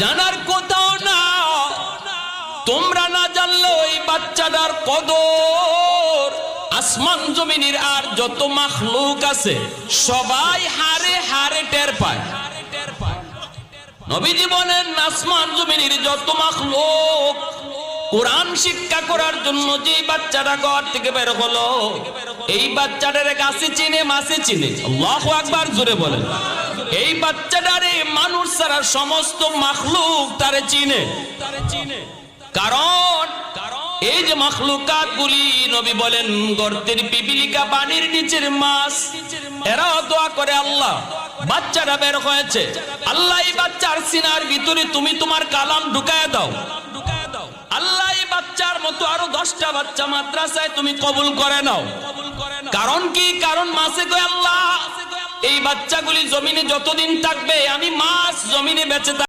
জানার কোথাও না। তোমরা না জানলে ওই বাচ্চাটার কদর। আসমান জমিনের আর যত মাখলুক আছে, সবাই হারে হারে টের পায়। নবীজি শিক্ষা করার জন্য যে বাচ্চাটা ঘর থেকে এই চিনে চিনে। জোরে বলেন। এই বাচ্চাটারে মানুষ ছাড়া সমস্ত মাখলুক তারে চিনে। কারণ এই যে মখলুকাত গুলি নবী বলেন, গর্তের পিপিলিকা পানির নিচের মাছ এরাও দোয়া করে আল্লাহ। বাচ্চাটা বের হয়েছে। আল্লাহ এই বাচ্চার সিনার ভিতরে তুমি তোমার কালাম ঢুকায় দাও। আল্লাহ এই বাচ্চার মতো আরও দশটা বাচ্চা মাদ্রাসায় তুমি কবুল করে নাও। কারণ কি? কারণ মাসে কয় আল্লাহ এই বাচ্চাগুলি জমিনে যতদিন থাকবে আমি মাছ জমিনে বেঁচে।